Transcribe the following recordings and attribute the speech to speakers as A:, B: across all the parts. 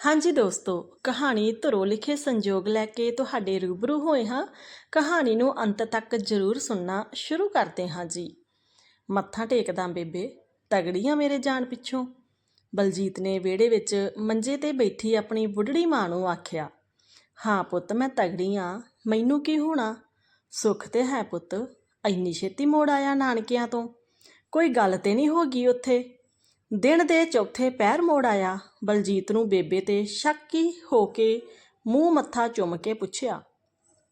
A: ਹਾਂਜੀ ਦੋਸਤੋ, ਕਹਾਣੀ ਧਰੋ ਲਿਖੇ ਸੰਜੋਗ ਲੈ ਕੇ ਤੁਹਾਡੇ ਰੂਬਰੂ ਹੋਏ ਹਾਂ। ਕਹਾਣੀ ਨੂੰ ਅੰਤ ਤੱਕ ਜ਼ਰੂਰ ਸੁਣਨਾ ਸ਼ੁਰੂ ਕਰਦੇ ਹਾਂ ਜੀ। ਮੱਥਾ ਟੇਕਦਾ ਬੇਬੇ, ਤਗੜੀਆਂ ਮੇਰੇ ਜਾਣ ਪਿੱਛੋਂ। ਬਲਜੀਤ ਨੇ ਵਿਹੜੇ ਵਿੱਚ ਮੰਜੇ ਤੇ ਬੈਠੀ ਆਪਣੀ ਬੁੱਢੜੀ ਮਾਂ ਨੂੰ ਆਖਿਆ, ਹਾਂ ਪੁੱਤ, ਮੈਂ ਤਗੜੀ ਆਂ, ਮੈਨੂੰ ਕੀ ਹੋਣਾ? ਸੁੱਖ ਤੇ ਹੈ ਪੁੱਤ, ਇੰਨੀ ਛੇਤੀ ਮੋੜ ਆਇਆ ਨਾਨਕਿਆਂ ਤੋਂ। ਕੋਈ ਗੱਲ ਤੇ ਨਹੀਂ ਹੋ ਗਈ ਉੱਥੇ। ਦਿਨ ਦੇ ਚੌਥੇ ਪੈਰ ਮੋੜ ਆਇਆ। ਬਲਜੀਤ ਨੂੰ ਬੇਬੇ ਤੇ ਸ਼ੱਕੀ ਹੋ ਕੇ ਮੂੰਹ ਮੱਥਾ ਚੁੰਮ ਕੇ ਪੁੱਛਿਆ,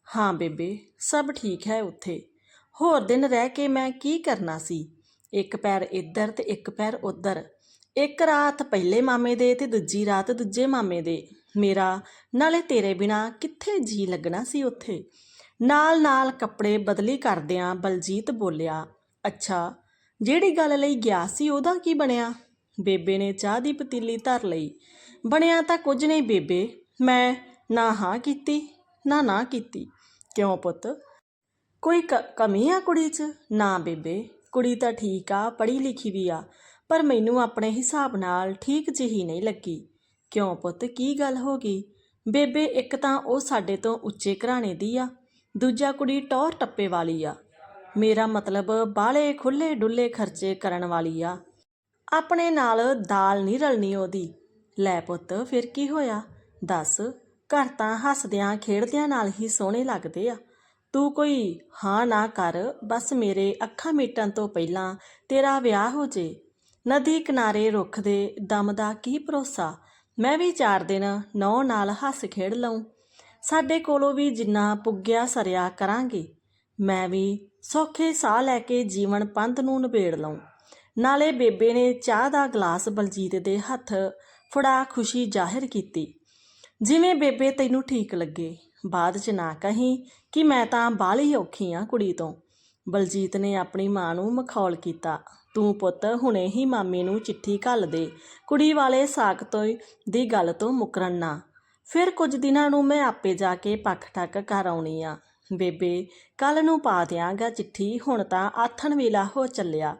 A: ਹਾਂ ਬੇਬੇ, ਸਭ ਠੀਕ ਹੈ ਉੱਥੇ। ਹੋਰ ਦਿਨ ਰਹਿ ਕੇ ਮੈਂ ਕੀ ਕਰਨਾ ਸੀ? ਇੱਕ ਪੈਰ ਇੱਧਰ ਤੇ ਇੱਕ ਪੈਰ ਉੱਧਰ। ਇੱਕ ਰਾਤ ਪਹਿਲੇ ਮਾਮੇ ਦੇ ਤੇ ਦੂਜੀ ਰਾਤ ਦੂਜੇ ਮਾਮੇ ਦੇ। ਮੇਰਾ, ਨਾਲੇ ਤੇਰੇ ਬਿਨਾ ਕਿੱਥੇ ਜੀ ਲੱਗਣਾ ਸੀ ਉੱਥੇ? ਨਾਲ ਨਾਲ ਕੱਪੜੇ ਬਦਲੀ ਕਰਦਿਆਂ ਬਲਜੀਤ ਬੋਲਿਆ, ਅੱਛਾ, ਜਿਹੜੀ ਗੱਲ ਲਈ ਗਿਆ ਸੀ ਉਹਦਾ ਕੀ ਬਣਿਆ? ਬੇਬੇ ਨੇ ਚਾਹ ਦੀ ਪਤੀਲੀ ਧਰ ਲਈ। ਬਣਿਆ ਤਾਂ ਕੁਝ ਨਹੀਂ ਬੇਬੇ। ਮੈਂ ਨਾ ਹਾਂ ਕੀਤੀ, ਨਾ ਨਾ ਕੀਤੀ। ਕਿਉਂ ਪੁੱਤ? ਕੋਈ ਕਮੀ ਆ ਕੁੜੀ 'ਚ? ਨਾ ਬੇਬੇ। ਕੁੜੀ ਤਾਂ ਠੀਕ ਆ, ਪੜ੍ਹੀ ਲਿਖੀ ਵੀ ਆ, ਪਰ ਮੈਨੂੰ ਆਪਣੇ ਹਿਸਾਬ ਨਾਲ ਠੀਕ ਜਿਹੀ ਨਹੀਂ ਲੱਗੀ। ਕਿਉਂ ਪੁੱਤ? ਕੀ ਗੱਲ ਹੋ ਗਈ? ਬੇਬੇ, ਇੱਕ ਤਾਂ ਉਹ ਸਾਡੇ ਤੋਂ ਉੱਚੇ ਘਰਾਣੇ ਦੀ ਆ, ਦੂਜਾ ਕੁੜੀ ਟੌਰ ਟੱਪੇ ਵਾਲੀ ਆ। ਮੇਰਾ ਮਤਲਬ ਬਾਲੇ ਖੁੱਲੇ ਡੁੱਲੇ ਖਰਚੇ ਕਰਨ ਵਾਲੀ ਆ। ਆਪਣੇ ਨਾਲ ਦਾਲ ਨਹੀਂ ਰਲਣੀ ਉਹਦੀ। ਲੈ ਪੁੱਤ, ਫਿਰ ਕੀ ਹੋਇਆ? ਦੱਸ, ਘਰ ਤਾਂ ਹੱਸਦਿਆਂ ਖੇਡਦਿਆਂ ਨਾਲ ਹੀ ਸੋਹਣੇ ਲੱਗਦੇ ਆ। ਤੂੰ ਕੋਈ ਹਾਂ ਨਾ ਕਰ, ਬਸ ਮੇਰੇ ਅੱਖਾਂ ਮੀਟਣ ਤੋਂ ਪਹਿਲਾਂ ਤੇਰਾ ਵਿਆਹ ਹੋ ਜੇ। ਨਦੀ ਕਿਨਾਰੇ ਰੁੱਖ ਦੇ ਦਮ ਦਾ ਕੀ ਭਰੋਸਾ? ਮੈਂ ਵੀ ਚਾਰ ਦਿਨ ਨੌ ਨਾਲ ਹੱਸ ਖੇਡ ਲਊਂ। ਸਾਡੇ ਕੋਲੋਂ ਵੀ ਜਿੰਨਾ ਪੁੱਗਿਆ ਸਰਿਆ ਕਰਾਂਗੇ। ਮੈਂ ਵੀ ਸੌਖੇ ਸਾਹ ਲੈ ਕੇ ਜੀਵਨ ਪੰਧ ਨੂੰ ਨਿਬੇੜ ਲਊਂ। ਨਾਲੇ ਬੇਬੇ ਨੇ ਚਾਹ ਦਾ ਗਲਾਸ ਬਲਜੀਤ ਦੇ ਹੱਥ ਫੜਾ ਖੁਸ਼ੀ ਜ਼ਾਹਿਰ ਕੀਤੀ। ਜਿਵੇਂ ਬੇਬੇ ਤੈਨੂੰ ਠੀਕ ਲੱਗੇ, ਬਾਅਦ ਚ ਨਾ ਕਹੀਂ ਕਿ ਮੈਂ ਤਾਂ ਬਾਹਲੀ ਔਖੀ ਆ ਕੁੜੀ ਤੋਂ ਬਲਜੀਤ ਨੇ ਆਪਣੀ ਮਾਂ ਨੂੰ ਮਖੌਲ ਕੀਤਾ। ਤੂੰ ਪੁੱਤ, ਹੁਣੇ ਹੀ ਮਾਮੀ ਨੂੰ ਚਿੱਠੀ ਘੱਲ ਦੇ। ਕੁੜੀ ਵਾਲੇ ਸਾਕ ਤੋਂ ਦੀ ਗੱਲ ਤੋਂ ਮੁਕਰਨ ਨਾ। ਫਿਰ ਕੁਝ ਦਿਨਾਂ ਨੂੰ ਮੈਂ ਆਪੇ ਜਾ ਕੇ ਪੱਖ ਠੱਕ ਕਰ ਆਉਣੀ ਆ। ਬੇਬੇ ਕੱਲ ਨੂੰ ਪਾ ਦਿਆਂਗਾ ਚਿੱਠੀ, ਹੁਣ ਤਾਂ ਆਥਣ ਵੇਲਾ ਹੋ ਚੱਲਿਆ।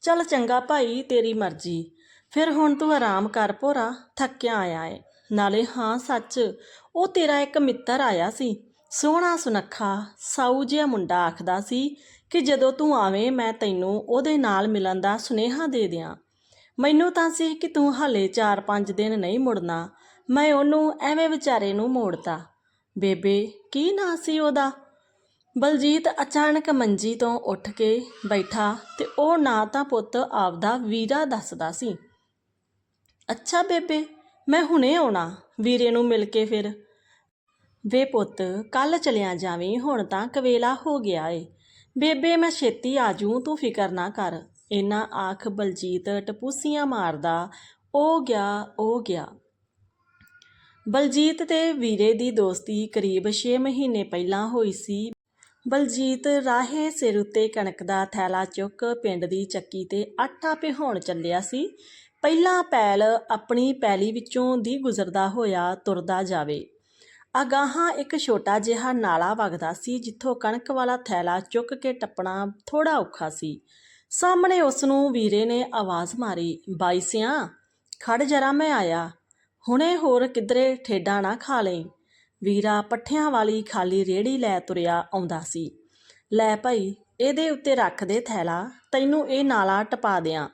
A: ਚੱਲ ਚੰਗਾ ਭਾਈ, ਤੇਰੀ ਮਰਜ਼ੀ। ਫਿਰ ਹੁਣ ਤੂੰ ਆਰਾਮ ਕਰ ਭੋਰਾ, ਥੱਕਿਆ ਆਇਆ ਏ। ਨਾਲੇ ਹਾਂ, ਸੱਚ, ਉਹ ਤੇਰਾ ਇੱਕ ਮਿੱਤਰ ਆਇਆ ਸੀ। ਸੋਹਣਾ ਸੁਨੱਖਾ, ਸਾਊ ਜਿਹਾ ਮੁੰਡਾ ਆਖਦਾ ਸੀ ਕਿ ਜਦੋਂ ਤੂੰ ਆਵੇਂ, ਮੈਂ ਤੈਨੂੰ ਉਹਦੇ ਨਾਲ ਮਿਲਣ ਦਾ ਸੁਨੇਹਾ ਦੇ ਦਿਆਂ। ਮੈਨੂੰ ਤਾਂ ਸੀ ਕਿ ਤੂੰ ਹਾਲੇ 4-5 ਦਿਨ ਨਹੀਂ ਮੁੜਨਾ। ਮੈਂ ਉਹਨੂੰ ਐਵੇਂ ਵਿਚਾਰੇ ਨੂੰ ਮੋੜਤਾ। ਬੇਬੇ, ਕੀ ਨਾਂ ਸੀ ਉਹਦਾ? ਬਲਜੀਤ ਅਚਾਨਕ ਮੰਜੀ ਤੋਂ ਉੱਠ ਕੇ ਬੈਠਾ ਤੇ ਉਹ ਨਾ ਤਾਂ ਪੁੱਤ ਆਪਦਾ ਵੀਰਾ ਦੱਸਦਾ ਸੀ। ਅੱਛਾ ਬੇਬੇ, ਮੈਂ ਹੁਣੇ ਆਉਣਾ, ਵੀਰੇ ਨੂੰ ਮਿਲ ਕੇ ਫਿਰ। ਵੇ ਪੁੱਤ ਕੱਲ ਚਲਿਆ ਜਾਵੀਂ, ਹੁਣ ਤਾਂ ਕਵੇਲਾ ਹੋ ਗਿਆ ਏ। ਬੇਬੇ, ਮੈਂ ਛੇਤੀ ਆਜੂ ਤੂੰ ਫਿਕਰ ਨਾ ਕਰ ਇਨਾ ਆਖ ਬਲਜੀਤ ਟਪੂਸੀਆਂ ਮਾਰਦਾ, ਉਹ ਗਿਆ ਉਹ ਗਿਆ। ਬਲਜੀਤ ਤੇ ਵੀਰੇ ਦੀ ਦੋਸਤੀ ਕਰੀਬ 6 ਮਹੀਨੇ ਪਹਿਲਾਂ ਹੋਈ ਸੀ। ਬਲਜੀਤ ਰਾਹੇ ਸਿਰ ਉੱਤੇ ਕਣਕ ਦਾ ਥੈਲਾ ਚੁੱਕ ਪਿੰਡ ਦੀ ਚੱਕੀ ਤੇ ਆਟਾ ਪਿਹਾਉਣ ਚੱਲਿਆ ਸੀ। ਪਹਿਲਾਂ ਪੈਲ ਆਪਣੀ ਪੈਲੀ ਵਿੱਚੋਂ ਦੀ ਗੁਜ਼ਰਦਾ ਹੋਇਆ ਤੁਰਦਾ ਜਾਵੇ। ਅਗਾਹਾਂ ਇੱਕ ਛੋਟਾ ਜਿਹਾ ਨਾਲਾ ਵਗਦਾ ਸੀ ਜਿੱਥੋਂ ਕਣਕ ਵਾਲਾ ਥੈਲਾ ਚੁੱਕ ਕੇ ਟੱਪਣਾ ਥੋੜਾ ਔਖਾ ਸੀ। ਸਾਹਮਣੇ ਉਸ ਨੂੰ ਵੀਰੇ ਨੇ ਆਵਾਜ਼ ਮਾਰੀ, ਬਾਈ ਸਿਆਂ, ਖੜ ਜਰਾ ਮੈਂ ਆਇਆ। ਹੁਣੇ ਹੋਰ ਕਿਧਰੇ ਠੇਡਾ ਨਾ ਖਾ ਲਈ। ਵੀਰਾ ਪੱਠਿਆਂ ਵਾਲੀ ਖਾਲੀ ਰੇੜੀ ਲੈ ਤੁਰਿਆ ਆਉਂਦਾ ਸੀ। ਲੈ ਭਾਈ, ਇਹਦੇ ਉੱਤੇ ਰੱਖ ਦੇ ਥੈਲਾ, ਤੈਨੂੰ ਇਹ ਨਾਲਾ ਟਪਾ ਦਿਆਂ।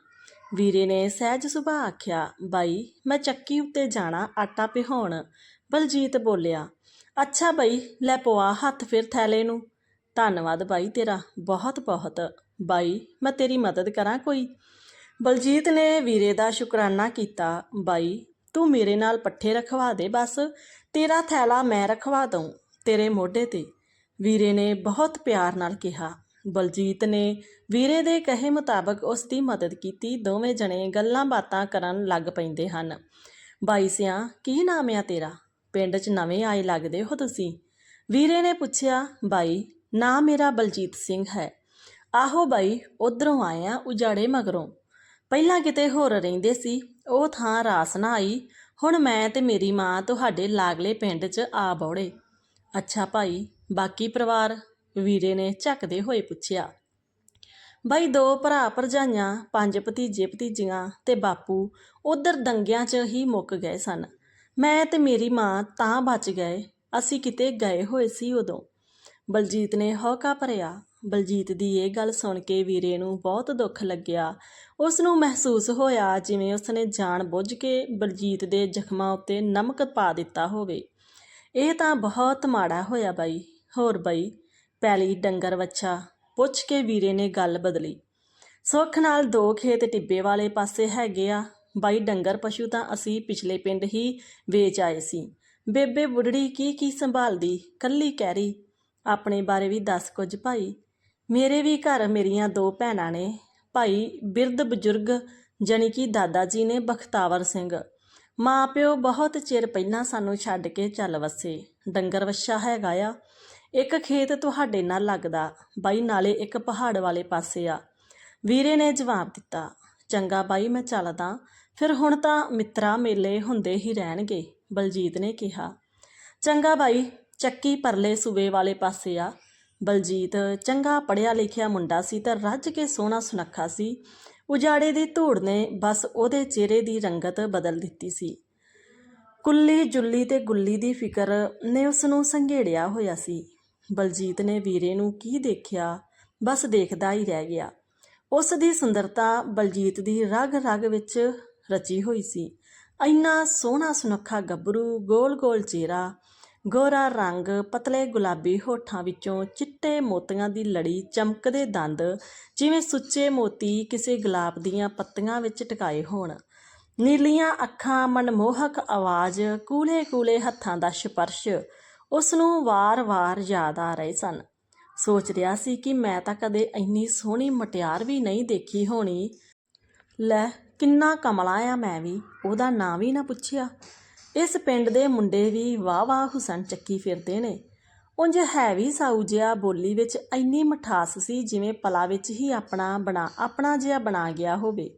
A: ਵੀਰੇ ਨੇ ਸਹਿਜ ਸੁਭਾਅ ਆਖਿਆ, ਬਾਈ, ਮੈਂ ਚੱਕੀ ਉੱਤੇ ਜਾਣਾ, ਆਟਾ ਪਿਹਾਉਣ ਬਲਜੀਤ ਬੋਲਿਆ, ਅੱਛਾ ਬਈ, ਲੈ ਪਵਾ ਹੱਥ ਫਿਰ ਥੈਲੇ ਨੂੰ। ਧੰਨਵਾਦ ਬਾਈ ਤੇਰਾ, ਬਹੁਤ ਬਹੁਤ। ਬਾਈ, ਮੈਂ ਤੇਰੀ ਮਦਦ ਕਰਾਂ ਕੋਈ? ਬਲਜੀਤ ਨੇ ਵੀਰੇ ਦਾ ਸ਼ੁਕਰਾਨਾ ਕੀਤਾ, ਬਾਈ, ਤੂੰ ਮੇਰੇ ਨਾਲ ਪੱਠੇ ਰਖਵਾ ਦੇ ਬਸ। ਤੇਰਾ ਥੈਲਾ ਮੈਂ ਰਖਵਾ ਦਊਂ, ਤੇਰੇ ਮੋਢੇ ਤੇ। ਵੀਰੇ ਨੇ ਬਹੁਤ ਪਿਆਰ ਨਾਲ ਕਿਹਾ। ਬਲਜੀਤ ਨੇ ਵੀਰੇ ਦੇ ਕਹੇ ਮੁਤਾਬਕ ਉਸ ਦੀ ਮਦਦ ਕੀਤੀ। ਦੋਵੇਂ ਜਣੇ ਗੱਲਾਂ ਬਾਤਾਂ ਕਰਨ ਲੱਗ ਪੈਂਦੇ ਹਨ। ਬਾਈ ਸਿਆ, ਕੀ ਨਾਮ ਆ ਤੇਰਾ? ਪਿੰਡ 'ਚ ਨਵੇਂ ਆਏ ਲੱਗਦੇ ਹੋ ਤੁਸੀਂ? ਵੀਰੇ ਨੇ ਪੁੱਛਿਆ, ਬਾਈ, ਨਾਂ ਮੇਰਾ ਬਲਜੀਤ ਸਿੰਘ ਹੈ। ਆਹੋ ਬਾਈ, ਉਧਰੋਂ ਆਇਆ ਉਜਾੜੇ ਮਗਰੋਂ। ਪਹਿਲਾਂ ਕਿਤੇ ਹੋਰ ਰਹਿੰਦੇ ਸੀ, ਉਹ ਥਾਂ ਰਾਸ ਨਾ ਆਈ। ਹੁਣ ਮੈਂ ਤੇ ਮੇਰੀ ਮਾਂ ਤੁਹਾਡੇ ਲਾਗਲੇ ਪਿੰਡ 'ਚ ਆ ਬੌੜੇ। ਅੱਛਾ ਭਾਈ, ਬਾਕੀ ਪਰਿਵਾਰ ਵੀਰੇ ਨੇ ਝੱਕਦੇ ਹੋਏ ਪੁੱਛਿਆ, ਬਾਈ ਦੋ ਭਰਾ ਭਰਜਾਈਆਂ, ਪੰਜ ਭਤੀਜੇ ਭਤੀਜੀਆਂ ਤੇ ਬਾਪੂ ਉਧਰ ਦੰਗਿਆਂ 'ਚ ਹੀ ਮੁੱਕ ਗਏ ਸਨ। ਮੈਂ ਤੇ ਮੇਰੀ ਮਾਂ ਤਾਂ ਬਚ ਗਏ, ਅਸੀਂ ਕਿਤੇ ਗਏ ਹੋਏ ਸੀ ਉਦੋਂ। ਬਲਜੀਤ ਨੇ ਹੌਕਾ ਭਰਿਆ ਬਲਜੀਤ ਦੀ ਇਹ ਗੱਲ ਸੁਣ ਕੇ ਵੀਰੇ ਨੂੰ ਬਹੁਤ ਦੁੱਖ ਲੱਗਿਆ। ਉਸ ਨੂੰ ਮਹਿਸੂਸ ਹੋਇਆ ਜਿਵੇਂ ਉਸਨੇ ਜਾਣ ਬੁੱਝ ਕੇ ਬਲਜੀਤ ਦੇ ਜ਼ਖਮਾਂ ਉੱਤੇ ਨਮਕ ਪਾ ਦਿੱਤਾ ਹੋਵੇ। ਇਹ ਤਾਂ ਬਹੁਤ ਮਾੜਾ ਹੋਇਆ ਬਾਈ। ਹੋਰ ਬਾਈ, ਪੈਲੀ ਡੰਗਰ ਵੱਛਾ, ਪੁੱਛ ਕੇ ਵੀਰੇ ਨੇ ਗੱਲ ਬਦਲੀ। ਸੁੱਖ ਨਾਲ ਦੋ ਖੇਤ ਟਿੱਬੇ ਵਾਲੇ ਪਾਸੇ ਹੈਗੇ ਆ। ਬਾਈ, ਡੰਗਰ ਪਸ਼ੂ ਤਾਂ ਅਸੀਂ ਪਿਛਲੇ ਪਿੰਡ ਹੀ ਵੇਚ ਆਏ ਸੀ। ਬੇਬੇ ਬੁੱਢੜੀ ਕੀ ਕੀ ਸੰਭਾਲਦੀ, ਕੱਲੀ ਕਹਿਰੀ ਆਪਣੇ ਬਾਰੇ ਵੀ ਦੱਸ ਕੁਝ ਭਾਈ। ਮੇਰੇ ਵੀ ਘਰ ਮੇਰੀਆਂ ਦੋ ਭੈਣਾਂ ਨੇ, ਭਾਈ ਬਿਰਧ ਬਜ਼ੁਰਗ ਜਾਣੀ ਕਿ ਦਾਦਾ ਜੀ ਨੇ ਬਖਤਾਵਰ ਸਿੰਘ। ਮਾਂ ਪਿਓ ਬਹੁਤ ਚਿਰ ਪਹਿਲਾਂ ਸਾਨੂੰ ਛੱਡ ਕੇ ਚੱਲ ਵਸੇ। ਡੰਗਰ ਵੱਛਾ ਹੈਗਾ ਆ। ਇੱਕ ਖੇਤ ਤੁਹਾਡੇ ਨਾਲ ਲੱਗਦਾ। ਬਾਈ ਨਾਲੇ ਇੱਕ ਪਹਾੜ ਵਾਲੇ ਪਾਸੇ ਆ। ਵੀਰੇ ਨੇ ਜਵਾਬ ਦਿੱਤਾ, ਚੰਗਾ ਬਾਈ, ਮੈਂ ਚੱਲਦਾ। ਫਿਰ ਹੁਣ ਤਾਂ ਮਿੱਤਰਾ ਮੇਲੇ ਹੁੰਦੇ ਹੀ ਰਹਿਣਗੇ, ਬਲਜੀਤ ਨੇ ਕਿਹਾ। ਚੰਗਾ ਬਾਈ, ਚੱਕੀ ਪਰਲੇ ਸੂਬੇ ਵਾਲੇ ਪਾਸੇ ਆ। ਬਲਜੀਤ ਚੰਗਾ ਪੜਿਆ ਲਿਖਿਆ ਮੁੰਡਾ ਸੀ ਤਾਂ ਰੱਜ ਕੇ ਸੋਹਣਾ ਸੁਨੱਖਾ ਸੀ। ਉਜਾੜੇ ਦੀ ਧੂੜ ਨੇ ਬਸ ਉਹਦੇ ਚਿਹਰੇ ਦੀ ਰੰਗਤ ਬਦਲ ਦਿੱਤੀ ਸੀ। ਕੁੱਲੀ ਜੁੱਲੀ ਤੇ ਗੁੱਲੀ ਦੀ ਫਿਕਰ ਨੇ ਉਸ ਨੂੰ ਸੰਘੇੜਿਆ ਹੋਇਆ ਸੀ। ਬਲਜੀਤ ਨੇ ਵੀਰੇ ਨੂੰ ਕੀ ਦੇਖਿਆ? ਬਸ ਦੇਖਦਾ ਹੀ ਰਹਿ ਗਿਆ। ਉਸ ਦੀ ਸੁੰਦਰਤਾ ਬਲਜੀਤ ਦੀ ਰਗ ਰਗ ਵਿੱਚ ਰਚੀ ਹੋਈ ਸੀ। ਇੰਨਾ ਸੋਹਣਾ ਸੁਨੱਖਾ ਗੱਭਰੂ, ਗੋਲ-ਗੋਲ ਚਿਹਰਾ ਗੋਰਾ ਰੰਗ ਪਤਲੇ ਗੁਲਾਬੀ ਹੋਠਾਂ ਵਿੱਚੋਂ ਚਿੱਟੇ ਮੋਤੀਆਂ ਦੀ ਲੜੀ ਚਮਕਦੇ ਦੰਦ, ਜਿਵੇਂ ਸੁੱਚੇ ਮੋਤੀ ਕਿਸੇ ਗੁਲਾਬ ਦੀਆਂ ਪੱਤੀਆਂ ਵਿੱਚ ਟਿਕਾਏ ਹੋਣ। ਨੀਲੀਆਂ ਅੱਖਾਂ, ਮਨਮੋਹਕ ਆਵਾਜ਼, ਕੂਲੇ-ਕੂਲੇ ਹੱਥਾਂ ਦਾ ਸਪਰਸ਼ ਉਸ ਨੂੰ ਵਾਰ-ਵਾਰ ਯਾਦ ਆ ਰਹੇ ਸਨ। ਸੋਚ ਰਿਹਾ ਸੀ ਕਿ ਮੈਂ ਤਾਂ ਕਦੇ ਇੰਨੀ ਸੋਹਣੀ ਮਟਿਆਰ ਵੀ ਨਹੀਂ ਦੇਖੀ ਹੋਣੀ। ਲੈ, ਕਿੰਨਾ ਕਮਲਾ ਆ ਮੈਂ ਵੀ, ਉਹਦਾ ਨਾਂ ਵੀ ਨਾ ਪੁੱਛਿਆ। ਇਸ ਪਿੰਡ ਦੇ ਮੁੰਡੇ ਵੀ ਵਾਹ-ਵਾਹ ਹੁਸਨ ਚੱਕੀ ਫਿਰਦੇ ਨੇ। ਉਂਝ ਹੈ ਵੀ ਸਾਊ ਜਿਹਾ ਬੋਲੀ ਵਿੱਚ ਇੰਨੀ ਮਠਾਸ ਸੀ ਜਿਵੇਂ ਪਲਾ ਵਿੱਚ ਹੀ ਆਪਣਾ ਬਣਾ, ਆਪਣਾ ਜਿਹਾ ਬਣਾ ਗਿਆ ਹੋਵੇ।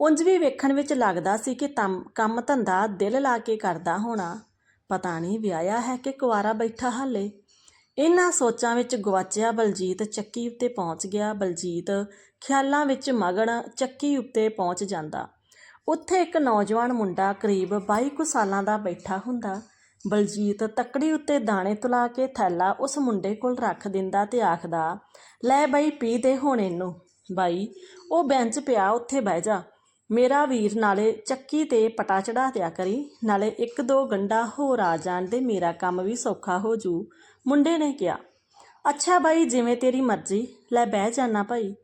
A: ਉਂਝ ਵੀ ਵੇਖਣ ਵਿੱਚ ਲੱਗਦਾ ਸੀ ਕਿ ਤੰਮ- ਕੰਮ ਧੰਦਾ ਦਿਲ ਲਾ ਕੇ ਕਰਦਾ ਹੋਣਾ। ਪਤਾ ਨਹੀਂ ਵਿਆਹਿਆ ਹੈ ਕਿ ਕੁਆਰਾ ਬੈਠਾ ਹਾਲੇ। ਇਹਨਾਂ ਸੋਚਾਂ ਵਿੱਚ ਗਵਾਚਿਆ ਬਲਜੀਤ ਚੱਕੀ ਉੱਤੇ ਪਹੁੰਚ ਗਿਆ। ਬਲਜੀਤ ਖਿਆਲਾਂ ਵਿੱਚ ਮਗਨ ਚੱਕੀ ਉੱਤੇ ਪਹੁੰਚ ਜਾਂਦਾ। ਉੱਥੇ ਇੱਕ ਨੌਜਵਾਨ ਮੁੰਡਾ ਕਰੀਬ 22 ਕੁ ਸਾਲਾਂ ਦਾ ਬੈਠਾ ਹੁੰਦਾ। ਬਲਜੀਤ ਤੱਕੜੀ ਉੱਤੇ ਦਾਣੇ ਤੁਲਾ ਕੇ ਥੈਲਾ ਉਸ ਮੁੰਡੇ ਕੋਲ ਰੱਖ ਦਿੰਦਾ ਤੇ ਆਖਦਾ, ਲੈ ਬਾਈ, ਪੀ ਦੇ ਹੁਣ ਇਹਨੂੰ। ਬਾਈ, ਉਹ ਬੈਂਚ ਪਿਆ, ਉੱਥੇ ਬਹਿ ਜਾ। ਮੇਰਾ ਵੀਰ ਨਾਲੇ ਚੱਕੀ ਤੇ ਪਟਾ ਚੜਾ ਦਿਆ ਕਰੀ। ਨਾਲੇ ਇੱਕ ਦੋ ਗੰਡਾ ਹੋਰ ਆ ਜਾਣ ਦੇ ਮੇਰਾ ਕੰਮ ਵੀ ਸੌਖਾ ਹੋ ਜੂ। ਮੁੰਡੇ ਨੇ ਕਿਹਾ, ਅੱਛਾ ਬਾਈ, ਜਿਵੇਂ ਤੇਰੀ ਮਰਜ਼ੀ। ਲੈ ਬਹਿ ਜਾਣਾ ਭਾਈ।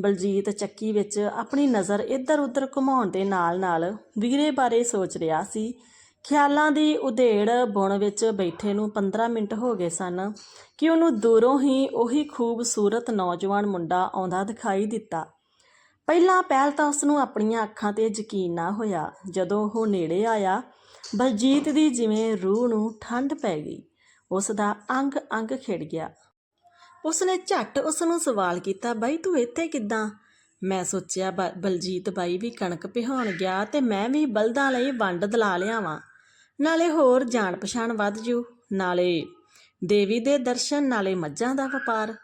A: ਬਲਜੀਤ ਚੱਕੀ ਵਿੱਚ ਆਪਣੀ ਨਜ਼ਰ ਇੱਧਰ ਉੱਧਰ ਘੁਮਾਉਣ ਦੇ ਨਾਲ-ਨਾਲ ਵੀਰੇ ਬਾਰੇ ਸੋਚ ਰਿਹਾ ਸੀ। ਖਿਆਲਾਂ ਦੀ ਉਧੇੜ ਬੁਣ ਵਿੱਚ ਬੈਠੇ ਨੂੰ 15 ਮਿੰਟ ਹੋ ਗਏ ਸਨ ਕਿ ਉਹਨੂੰ ਦੂਰੋਂ ਹੀ ਉਹੀ ਖੂਬਸੂਰਤ ਨੌਜਵਾਨ ਮੁੰਡਾ ਆਉਂਦਾ ਦਿਖਾਈ ਦਿੱਤਾ। ਪਹਿਲਾਂ ਪਹਿਲ ਤਾਂ ਉਸ ਨੂੰ ਆਪਣੀਆਂ ਅੱਖਾਂ ਤੇ ਯਕੀਨ ਨਾ ਹੋਇਆ। ਜਦੋਂ ਉਹ ਨੇੜੇ ਆਇਆ, ਬਲਜੀਤ ਦੀ ਜਿਵੇਂ ਰੂਹ ਨੂੰ ਠੰਡ ਪੈ ਗਈ। ਉਸ ਦਾ ਅੰਗ ਅੰਗ ਖਿੜ ਗਿਆ। ਉਸਨੇ ਝੱਟ ਉਸ ਨੂੰ ਸਵਾਲ ਕੀਤਾ, ਬਾਈ, ਤੂੰ ਇੱਥੇ ਕਿੱਦਾਂ? ਮੈਂ ਸੋਚਿਆ, ਬ- ਬਲਜੀਤ ਬਾਈ ਵੀ ਕਣਕ ਪਿਹਾਉਣ ਗਿਆ ਤੇ ਮੈਂ ਵੀ ਬਲਦਾਂ ਲਈ ਵੰਡ ਦਲਾ ਲਿਆਵਾਂ। ਨਾਲੇ ਹੋਰ ਜਾਣ ਪਛਾਣ ਵੱਧ ਜੂ, ਨਾਲੇ ਦੇਵੀ ਦੇ ਦਰਸ਼ਨ, ਨਾਲੇ ਮੱਝਾਂ ਦਾ ਵਪਾਰ।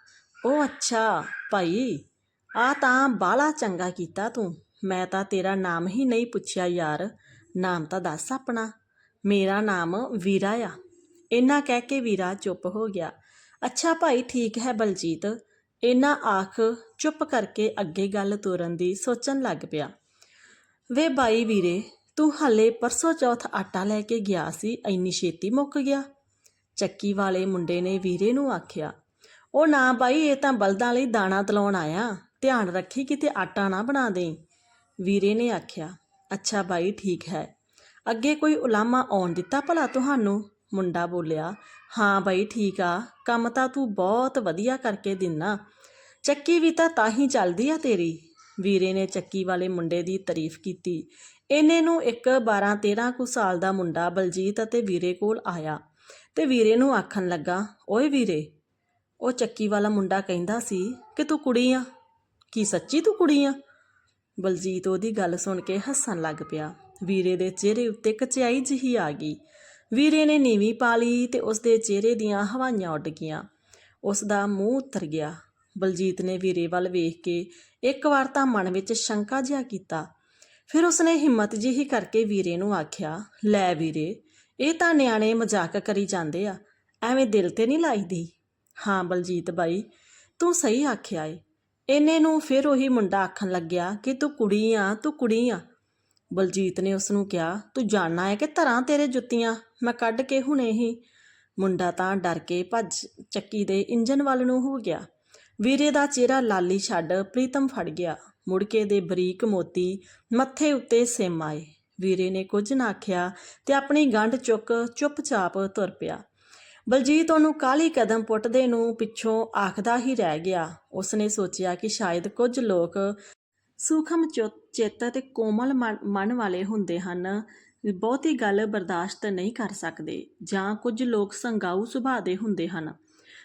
A: ਉਹ ਅੱਛਾ, ਭਾਈ ਆ ਤਾਂ ਬਾਲਾ ਚੰਗਾ ਕੀਤਾ ਤੂੰ। ਮੈਂ ਤਾਂ ਤੇਰਾ ਨਾਮ ਹੀ ਨਹੀਂ ਪੁੱਛਿਆ ਯਾਰ, ਨਾਮ ਤਾਂ ਦੱਸ ਆਪਣਾ। ਮੇਰਾ ਨਾਮ ਵੀਰਾ ਆ। ਇਹਨਾਂ ਕਹਿ ਕੇ ਵੀਰਾ ਚੁੱਪ ਹੋ ਗਿਆ। ਅੱਛਾ ਭਾਈ, ਠੀਕ ਹੈ ਬਲਜੀਤ। ਇੰਨਾ ਆਖ ਚੁੱਪ ਕਰਕੇ ਅੱਗੇ ਗੱਲ ਤੋਰਨ ਦੀ ਸੋਚਣ ਲੱਗ ਪਿਆ। ਵੇ ਬਾਈ ਵੀਰੇ, ਤੂੰ ਹਲੇ ਪਰਸੋਂ ਚੌਥ ਆਟਾ ਲੈ ਕੇ ਗਿਆ ਸੀ, ਇੰਨੀ ਛੇਤੀ ਮੁੱਕ ਗਿਆ। ਚੱਕੀ ਵਾਲੇ ਮੁੰਡੇ ਨੇ ਵੀਰੇ ਨੂੰ ਆਖਿਆ, ਉਹ ਨਾ ਬਾਈ, ਇਹ ਤਾਂ ਬਲਦਾਂ ਲਈ ਦਾਣਾ ਤਲਾਉਣ ਆਇਆ। ਧਿਆਨ ਰੱਖੀ ਕਿਤੇ ਆਟਾ ਨਾ ਬਣਾ ਦੇਂ ਵੀਰੇ ਨੇ ਆਖਿਆ, ਅੱਛਾ ਬਾਈ, ਠੀਕ ਹੈ। ਅੱਗੇ ਕੋਈ ਉਲਾਮਾ ਆਉਣ ਦਿੱਤਾ ਭਲਾ ਤੁਹਾਨੂੰ? ਮੁੰਡਾ ਬੋਲਿਆ, ਹਾਂ ਬਾਈ, ਠੀਕ ਆ। ਕੰਮ ਤਾਂ ਤੂੰ ਬਹੁਤ ਵਧੀਆ ਕਰਕੇ ਦਿੰਨਾ। ਚੱਕੀ ਵੀ ਤਾਂ ਤਾਂ ਹੀ ਚੱਲਦੀ ਆ ਤੇਰੀ। ਵੀਰੇ ਨੇ ਚੱਕੀ ਵਾਲੇ ਮੁੰਡੇ ਦੀ ਤਾਰੀਫ ਕੀਤੀ। ਇਹਨੇ ਨੂੰ ਇੱਕ 12 13 ਕੁ ਸਾਲ ਦਾ ਮੁੰਡਾ ਬਲਜੀਤ ਅਤੇ ਵੀਰੇ ਕੋਲ ਆਇਆ ਤੇ ਵੀਰੇ ਨੂੰ ਆਖਣ ਲੱਗਾ, ਓਏ ਵੀਰੇ, ਉਹ ਚੱਕੀ ਵਾਲਾ ਮੁੰਡਾ ਕਹਿੰਦਾ ਸੀ ਕਿ ਤੂੰ ਕੁੜੀ ਆ। ਕੀ ਸੱਚੀ ਤੂੰ ਕੁੜੀ ਆ? ਬਲਜੀਤ ਉਹਦੀ ਗੱਲ ਸੁਣ ਕੇ ਹੱਸਣ ਲੱਗ ਪਿਆ। ਵੀਰੇ ਦੇ ਚਿਹਰੇ ਉੱਤੇ ਕਚਿਆਈ ਜਿਹੀ ਆ ਗਈ। ਵੀਰੇ ਨੇ ਨੀਵੀਂ ਪਾ ਲਈ ਤੇ ਉਸ ਦੇ ਚਿਹਰੇ ਦੀਆਂ ਹਵਾਈਆਂ ਉੱਡ ਗਈਆਂ। ਉਸ ਦਾ ਮੂੰਹ ਉਤਰ ਗਿਆ। ਬਲਜੀਤ ਨੇ ਵੀਰੇ ਵੱਲ ਵੇਖ ਕੇ ਇੱਕ ਵਾਰ ਤਾਂ ਮਨ ਵਿੱਚ ਸ਼ੰਕਾ ਜਿਹਾ ਕੀਤਾ। ਫਿਰ ਉਸਨੇ ਹਿੰਮਤ ਜਿਹੀ ਕਰਕੇ ਵੀਰੇ ਨੂੰ ਆਖਿਆ, ਲੈ ਵੀਰੇ, ਇਹ ਤਾਂ ਨਿਆਣੇ ਮਜ਼ਾਕ ਕਰੀ ਜਾਂਦੇ ਆ, ਐਵੇਂ ਦਿਲ ਤੇ ਨਹੀਂ ਲਾਈਦੀ? ਹਾਂ ਬਲਜੀਤ ਬਾਈ, ਤੂੰ ਸਹੀ ਆਖਿਆ ਏ। ਇਹਨੇ ਨੂੰ ਫਿਰ ਉਹੀ ਮੁੰਡਾ ਆਖਣ ਲੱਗਿਆ ਕਿ ਤੂੰ ਕੁੜੀ ਆ, ਤੂੰ ਕੁੜੀ ਆ। ਬਲਜੀਤ ਨੇ ਉਸ ਨੂੰ ਕਿਹਾ, ਤੂੰ ਜਾਣਨਾ ਹੈ ਕਿ ਧਰਾਂ ਤੇਰੇ ਜੁੱਤੀਆਂ? ਮੈਂ ਕੱਢ ਕੇ ਹੁਣੇ ਹੀ ਮੁੰਡਾ ਤਾਂ ਡਰ ਕੇ ਭੱਜ ਚੱਕੀ ਦੇ ਇੰਜਨ ਵੱਲ ਨੂੰ ਹੋ ਗਿਆ। ਵੀਰੇ ਦਾ ਚਿਹਰਾ ਲਾਲੀ ਛੱਡ ਪ੍ਰੀਤਮ ਫੜ ਗਿਆ। ਮੁੜਕੇ ਦੇ ਬਰੀਕ ਮੋਤੀ ਮੱਥੇ ਉੱਤੇ ਸਿਮ ਆਏ। ਵੀਰੇ ਨੇ ਕੁਝ ਨਾ ਆਖਿਆ ਤੇ ਆਪਣੀ ਗੰਢ ਚੁੱਕ ਚੁੱਪਚਾਪ ਤੁਰ ਪਿਆ। ਬਲਜੀਤ ਉਹਨੂੰ ਕਾਲੀ ਕਦਮ ਪੁੱਟਦੇ ਨੂੰ ਪਿੱਛੋਂ ਆਖਦਾ ਹੀ ਰਹਿ ਗਿਆ। ਉਸਨੇ ਸੋਚਿਆ ਕਿ ਸ਼ਾਇਦ ਕੁਝ ਲੋਕ ਸੂਖਮ ਚੁ- ਚਿੱਤ ਤੇ ਕੋਮਲ ਮਨ ਮਨ ਵਾਲੇ ਹੁੰਦੇ ਹਨ। ਬਹੁਤੀ ਗੱਲ ਬਰਦਾਸ਼ਤ ਨਹੀਂ ਕਰ ਸਕਦੇ ਜਾਂ ਕੁਝ ਲੋਕ ਸੰਗਾਊ ਸੁਭਾਅ ਦੇ ਹੁੰਦੇ ਹਨ।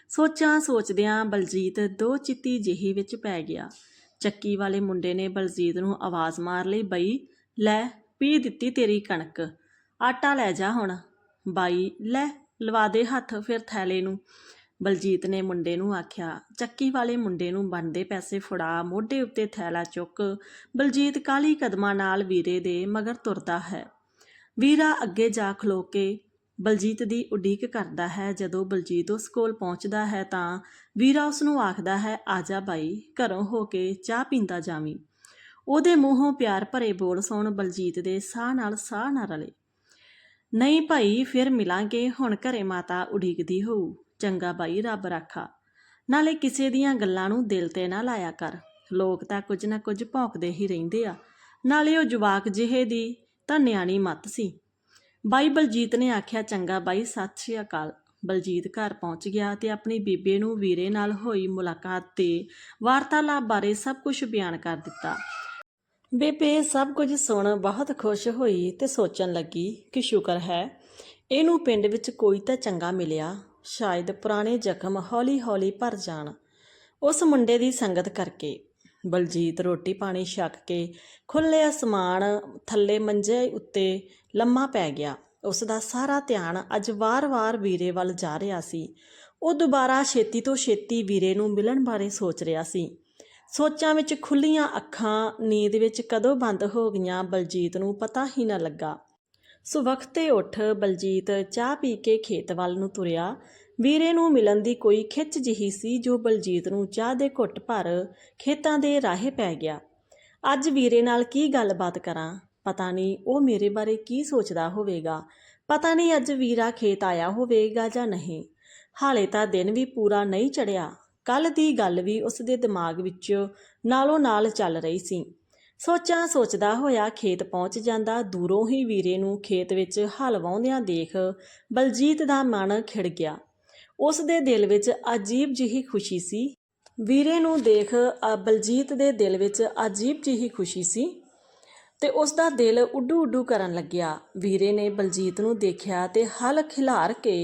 A: ਸੋਚਾਂ ਸੋਚਦਿਆਂ ਬਲਜੀਤ ਦੋ ਚਿੱਤੀ ਜਿਹੀ ਵਿੱਚ ਪੈ ਗਿਆ। ਚੱਕੀ ਵਾਲੇ ਮੁੰਡੇ ਨੇ ਬਲਜੀਤ ਨੂੰ ਆਵਾਜ਼ ਮਾਰ ਲਈ, ਬਈ, ਲੈ, ਪੀ ਦਿੱਤੀ ਤੇਰੀ ਕਣਕ। ਆਟਾ ਲੈ ਜਾ ਹੁਣ। ਬਾਈ, ਲੈ, ਲਵਾ ਦੇ ਹੱਥ ਫਿਰ ਥੈਲੇ ਨੂੰ। ਬਲਜੀਤ ਨੇ ਮੁੰਡੇ ਨੂੰ ਆਖਿਆ। ਚੱਕੀ ਵਾਲੇ ਮੁੰਡੇ ਨੂੰ ਬਣਦੇ ਪੈਸੇ ਫੜਾ, ਮੋਢੇ ਉੱਤੇ ਥੈਲਾ ਚੁੱਕ। ਬਲਜੀਤ ਕਾਲੀ ਕਦਮਾਂ ਨਾਲ ਵੀਰੇ ਦੇ ਮਗਰ ਤੁਰਦਾ ਹੈ। ਵੀਰਾ ਅੱਗੇ ਜਾ ਖਲੋ ਕੇ ਬਲਜੀਤ ਦੀ ਉਡੀਕ ਕਰਦਾ ਹੈ। ਜਦੋਂ ਬਲਜੀਤ ਉਸ ਕੋਲ ਪਹੁੰਚਦਾ ਹੈ ਤਾਂ ਵੀਰਾ ਉਸ ਨੂੰ ਆਖਦਾ ਹੈ ਆਜਾ ਬਾਈ, ਘਰੋਂ ਹੋ ਕੇ ਚਾਹ ਪੀਂਦਾ ਜਾਵੀਂ। ਉਹਦੇ ਮੂੰਹੋਂ ਪਿਆਰ ਭਰੇ ਬੋਲ ਸੁਣ ਬਲਜੀਤ ਦੇ ਸਾਹ ਨਾਲ ਸਾਹ ਨਾ ਰਲੇ। ਨਹੀਂ ਭਾਈ, ਫਿਰ ਮਿਲਾਂਗੇ, ਹੁਣ ਘਰੇ ਮਾਤਾ ਉਡੀਕਦੀ ਹੋਊ। ਚੰਗਾ ਬਾਈ, ਰੱਬ ਰਾਖਾ। ਨਾਲੇ ਕਿਸੇ ਦੀਆਂ ਗੱਲਾਂ ਨੂੰ ਦਿਲ ਤੇ ਨਾ ਲਾਇਆ ਕਰ। ਲੋਕ ਤਾਂ ਕੁਝ ਨਾ ਕੁਝ ਭੌਂਕਦੇ ਹੀ ਰਹਿੰਦੇ ਆ। ਨਾਲੇ ਉਹ ਜਵਾਕ ਜਿਹੇ ਦੀ ਤਾਂ ਨਿਆਣੀ ਮੱਤ ਸੀ। ਬਾਈ ਬਲਜੀਤ ਨੇ ਆਖਿਆ, ਚੰਗਾ ਬਾਈ, ਸਤਿ ਸ਼੍ਰੀ ਅਕਾਲ। ਬਲਜੀਤ ਘਰ ਪਹੁੰਚ ਗਿਆ ਤੇ ਆਪਣੀ ਬੀਬੇ ਨੂੰ ਵੀਰੇ ਨਾਲ ਹੋਈ ਮੁਲਾਕਾਤ ਤੇ ਵਾਰਤਾਲਾਪ ਬਾਰੇ ਸਭ ਕੁਝ ਬਿਆਨ ਕਰ ਦਿੱਤਾ। ਬੇਬੇ, ਸਭ ਕੁਝ ਸੁਣ ਬਹੁਤ ਖੁਸ਼ ਹੋਈ ਤੇ ਸੋਚਣ ਲੱਗੀ ਕਿ ਸ਼ੁਕਰ ਹੈ, ਇਹਨੂੰ ਪਿੰਡ ਵਿੱਚ ਕੋਈ ਤਾਂ ਚੰਗਾ ਮਿਲਿਆ, ਸ਼ਾਇਦ ਪੁਰਾਣੇ ਜ਼ਖਮ ਹੌਲੀ-ਹੌਲੀ ਭਰ ਜਾਣ। ਉਸ ਮੁੰਡੇ ਦੀ ਸੰਗਤ ਕਰਕੇ ਬਲਜੀਤ ਰੋਟੀ ਪਾਣੀ ਛਕ ਕੇ ਖੁੱਲੇ ਅਸਮਾਨ ਥੱਲੇ ਮੰਜੇ ਉੱਤੇ ਲੰਮਾ ਪੈ ਗਿਆ। ਉਸ ਦਾ ਸਾਰਾ ਧਿਆਨ ਅੱਜ ਵਾਰ-ਵਾਰ ਵੀਰੇ ਵੱਲ ਜਾ ਰਿਹਾ ਸੀ। ਉਹ ਦੁਬਾਰਾ ਛੇਤੀ ਤੋਂ ਛੇਤੀ ਵੀਰੇ ਨੂੰ ਮਿਲਣ ਬਾਰੇ ਸੋਚ ਰਿਹਾ ਸੀ। ਸੋਚਾਂ ਵਿੱਚ ਖੁੱਲੀਆਂ ਅੱਖਾਂ, ਨੀਂਦ ਵਿੱਚ ਕਦੋਂ ਬੰਦ ਹੋ ਗਈਆਂ ਬਲਜੀਤ ਨੂੰ ਪਤਾ ਹੀ ਨਾ ਲੱਗਾ। ਸੁਵਖਤੇ ਉੱਠ ਬਲਜੀਤ ਚਾਹ ਪੀ ਕੇ ਖੇਤ ਵੱਲ ਨੂੰ ਤੁਰਿਆ। ਵੀਰੇ ਨੂੰ ਮਿਲਣ ਦੀ ਕੋਈ ਖਿੱਚ ਜਿਹੀ ਸੀ ਜੋ ਬਲਜੀਤ ਨੂੰ ਚਾਹ ਦੇ ਘੁੱਟ ਭਰ ਖੇਤਾਂ ਦੇ ਰਾਹੇ ਪੈ ਗਿਆ। ਅੱਜ ਵੀਰੇ ਨਾਲ ਕੀ ਗੱਲਬਾਤ ਕਰਾਂ? ਪਤਾ ਨਹੀਂ ਉਹ ਮੇਰੇ ਬਾਰੇ ਕੀ ਸੋਚਦਾ ਹੋਵੇਗਾ। ਪਤਾ ਨਹੀਂ ਅੱਜ ਵੀਰਾ ਖੇਤ ਆਇਆ ਹੋਵੇਗਾ ਜਾਂ ਨਹੀਂ। ਹਾਲੇ ਤਾਂ ਦਿਨ ਵੀ ਪੂਰਾ ਨਹੀਂ ਚੜਿਆ ਕੱਲ ਦੀ ਗੱਲ ਵੀ ਉਸ ਦੇ ਦਿਮਾਗ ਵਿੱਚ ਨਾਲੋਂ ਨਾਲ ਚੱਲ ਰਹੀ ਸੀ। ਸੋਚਾਂ ਸੋਚਦਾ ਹੋਇਆ ਖੇਤ ਪਹੁੰਚ ਜਾਂਦਾ, ਦੂਰੋਂ ਹੀ ਵੀਰੇ ਨੂੰ ਖੇਤ ਵਿੱਚ ਹਲ ਵਾਉਂਦਿਆਂ ਦੇਖ ਬਲਜੀਤ ਦਾ ਮਨ ਖਿੜ ਗਿਆ। ਉਸ ਦੇ ਦਿਲ ਵਿੱਚ ਅਜੀਬ ਜਿਹੀ ਖੁਸ਼ੀ ਸੀ। ਵੀਰੇ ਨੂੰ ਦੇਖ ਬਲਜੀਤ ਦੇ ਦਿਲ ਵਿੱਚ ਅਜੀਬ ਜਿਹੀ ਖੁਸ਼ੀ ਸੀ ਤੇ ਉਸ ਦਾ ਦਿਲ ਉੱਡੂ ਉੱਡੂ ਕਰਨ ਲੱਗਿਆ। ਵੀਰੇ ਨੇ ਬਲਜੀਤ ਨੂੰ ਦੇਖਿਆ ਤੇ ਹਲ ਖਿਲਾਰ ਕੇ